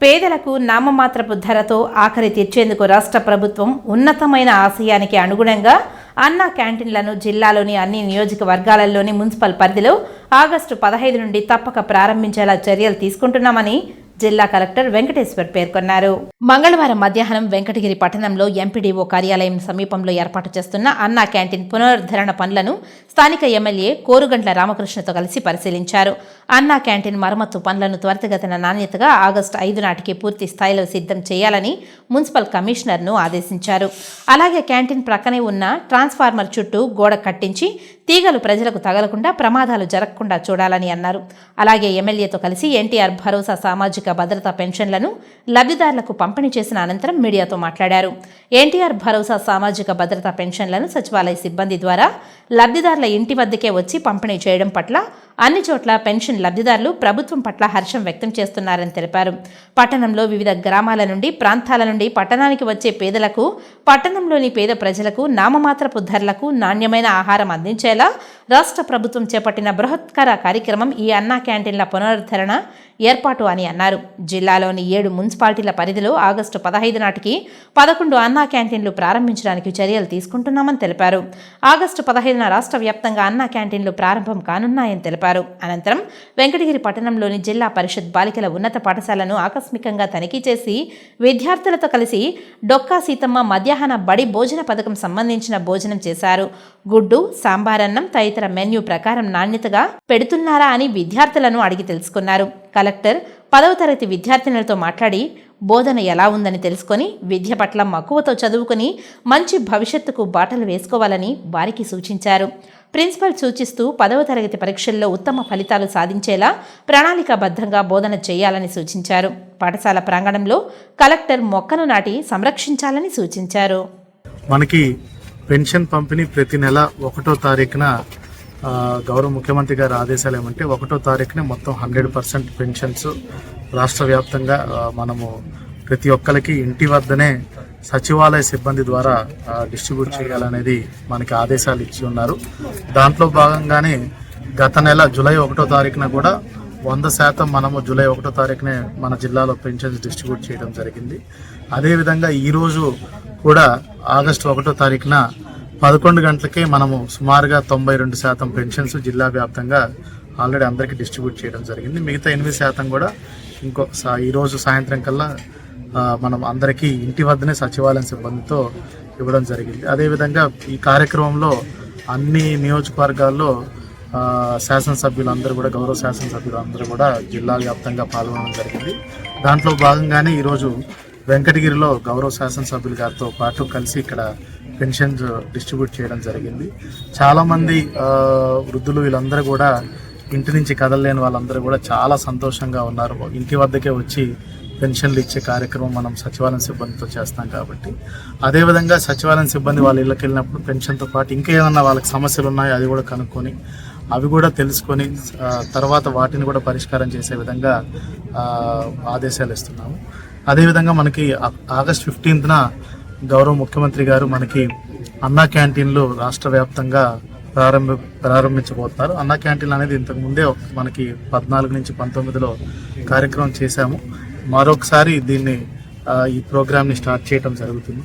పేదలకు నామమాత్రపు ధరతో ఆఖరి తీర్చేందుకు రాష్ట్ర ప్రభుత్వం ఉన్నతమైన ఆశయానికి అనుగుణంగా అన్న క్యాంటీన్లను జిల్లాలోని అన్ని నియోజకవర్గాలలోని మున్సిపల్ పరిధిలో ఆగస్టు పదహైదు నుండి తప్పక ప్రారంభించేలా చర్యలు తీసుకుంటున్నామని జిల్లా కలెక్టర్ వెంకటేశ్వర్ పేర్కొన్నారు. మంగళవారం మధ్యాహ్నం వెంకటగిరి పట్టణంలో ఎంపీడీఓ కార్యాలయం సమీపంలో ఏర్పాటు చేస్తున్న అన్నా క్యాంటీన్ పునరుద్ధరణ పనులను స్థానిక ఎమ్మెల్యే కోరుగంట్ల రామకృష్ణతో కలిసి పరిశీలించారు. అన్నా క్యాంటీన్ మరమ్మతు పనులను త్వరితగతిన నాణ్యతగా ఆగస్టు ఐదు నాటికి పూర్తి స్థాయిలో సిద్ధం చేయాలని మున్సిపల్ కమిషనర్ను ఆదేశించారు. అలాగే క్యాంటీన్ ప్రక్కనే ఉన్న ట్రాన్స్ఫార్మర్ చుట్టూ గోడ కట్టించి తీగలు ప్రజలకు తగలకుండా ప్రమాదాలు జరగకుండా చూడాలని అన్నారు. అలాగే ఎమ్మెల్యేతో కలిసి ఎన్టీఆర్ భరోసా సామాజిక భద్రత పెన్షన్లను లబ్ధిదారులకు పంపిణీ చేసిన అనంతరం మీడియాతో మాట్లాడారు. ఎన్టీఆర్ భరోసా సామాజిక భద్రత పెన్షన్లను సచివాలయ సిబ్బంది ద్వారా లబ్ధిదారుల ఇంటి వద్దకే వచ్చి పంపిణీ చేయడం పట్ల అన్ని చోట్ల పెన్షన్ లబ్ధిదారులు ప్రభుత్వం పట్ల హర్షం వ్యక్తం చేస్తున్నారని తెలిపారు. పట్టణంలో వివిధ గ్రామాల నుండి ప్రాంతాల నుండి పట్టణానికి వచ్చే పేదలకు పట్టణంలోని పేద ప్రజలకు నామమాత్రపు ధరలకు నాణ్యమైన ఆహారం అందించేలా రాష్ట్ర ప్రభుత్వం చేపట్టిన బృహత్కర కార్యక్రమం ఈ అన్నా క్యాంటీన్ల పునరుద్ధరణ ఏర్పాటు అని అన్నారు. జిల్లాలోని ఏడు మున్సిపాలిటీల పరిధిలో ఆగస్టు పదహైదు నాటికి పదకొండు అన్నా క్యాంటీన్లు ప్రారంభించడానికి చర్యలు తీసుకుంటున్నామని తెలిపారు. ఆగస్టు పదహైదున రాష్ట్ర వ్యాప్తంగా అన్నా క్యాంటీన్లు ప్రారంభం కానున్నాయని తెలిపారు. అనంతరం వెంకటగిరి పట్టణంలోని జిల్లా పరిషత్ బాలికల ఉన్నత పాఠశాలను ఆకస్మికంగా తనిఖీ చేసి విద్యార్థులతో కలిసి డొక్కా సీతమ్మ మధ్యాహ్న బడి భోజన పథకం సంబంధించిన భోజనం చేశారు. గుడ్డు సాంబారన్నం తదితర మెన్యూ ప్రకారం నాణ్యతగా పెడుతున్నారా అని విద్యార్థులను అడిగి తెలుసుకున్నారు. కలెక్టర్ పదవ తరగతి విద్యార్థినులతో మాట్లాడి బోధన ఎలా ఉందని తెలుసుకొని విద్య పట్ల మక్కువతో చదువుకుని మంచి భవిష్యత్తుకు బాటలు వేసుకోవాలని వారికి సూచించారు. ప్రిన్సిపల్ సూచిస్తూ పదవ తరగతి పరీక్షల్లో ఉత్తమ ఫలితాలు సాధించేలా ప్రణాళికాబద్ధంగా బోధన చేయాలని సూచించారు. పాఠశాల ప్రాంగణంలో కలెక్టర్ మొక్కను నాటి సంరక్షించాలని సూచించారు. మనకి పెన్షన్ పంపిణీ ప్రతి నెల ఒకటో తారీఖున గౌరవ ముఖ్యమంత్రి గారి ఆదేశాలు ఏమంటే ఒకటో తారీఖున మొత్తం హండ్రెడ్ పర్సెంట్ పెన్షన్స్ రాష్ట్ర వ్యాప్తంగా మనము ప్రతి ఒక్కరికి ఇంటి వద్దనే సచివాలయ సిబ్బంది ద్వారా డిస్ట్రిబ్యూట్ చేయాలనేది మనకి ఆదేశాలు ఇచ్చి ఉన్నారు. దాంట్లో భాగంగానే గత నెల జూలై ఒకటో తారీఖున కూడా వంద శాతం మనము జూలై ఒకటో తారీఖునే మన జిల్లాలో పెన్షన్స్ డిస్ట్రిబ్యూట్ చేయడం జరిగింది. అదేవిధంగా ఈరోజు కూడా ఆగస్టు ఒకటో తారీఖున పదకొండు గంటలకే మనము సుమారుగా తొంభై రెండు శాతం పెన్షన్స్ జిల్లా వ్యాప్తంగా ఆల్రెడీ అందరికీ డిస్ట్రిబ్యూట్ చేయడం జరిగింది. మిగతా ఎనిమిది శాతం కూడా ఇంకో ఈరోజు సాయంత్రం కల్లా మనం అందరికీ ఇంటి వద్దనే సచివాలయం సిబ్బందితో ఇవ్వడం జరిగింది. అదేవిధంగా ఈ కార్యక్రమంలో అన్ని నియోజకవర్గాల్లో శాసనసభ్యులు అందరూ కూడా గౌరవ శాసనసభ్యులు అందరూ కూడా జిల్లా వ్యాప్తంగా పాల్గొనడం జరిగింది. దాంట్లో భాగంగానే ఈరోజు వెంకటగిరిలో గౌరవ శాసనసభ్యులు గారితో పాటు కలిసి ఇక్కడ పెన్షన్స్ డిస్ట్రిబ్యూట్ చేయడం జరిగింది. చాలామంది వృద్ధులు వీళ్ళందరూ కూడా ఇంటి నుంచి కదలలేని వాళ్ళందరూ కూడా చాలా సంతోషంగా ఉన్నారు. ఇంటి వద్దకే వచ్చి పెన్షన్లు ఇచ్చే కార్యక్రమం మనం సచివాలయం సిబ్బందితో చేస్తాం కాబట్టి. అదేవిధంగా సచివాలయం సిబ్బంది వాళ్ళ ఇళ్ళకి వెళ్ళినప్పుడు పెన్షన్తో పాటు ఇంకా ఏమన్నా వాళ్ళకి సమస్యలు ఉన్నాయో అది కూడా కనుక్కొని అవి కూడా తెలుసుకొని తర్వాత వాటిని కూడా పరిష్కారం చేసే విధంగా ఆదేశాలు ఇస్తున్నాము. అదేవిధంగా మనకి ఆగస్ట్ ఫిఫ్టీన్త్న గౌరవ ముఖ్యమంత్రి గారు మనకి అన్నా క్యాంటీన్లు రాష్ట్ర వ్యాప్తంగా ప్రారంభ ప్రారంభించబోతున్నారు. అన్నా క్యాంటీన్ అనేది ఇంతకు ముందే మనకి పద్నాలుగు నుంచి పంతొమ్మిదిలో కార్యక్రమం చేశాము. మరొకసారి దీన్ని ఈ ప్రోగ్రామ్ని స్టార్ట్ చేయడం జరుగుతుంది.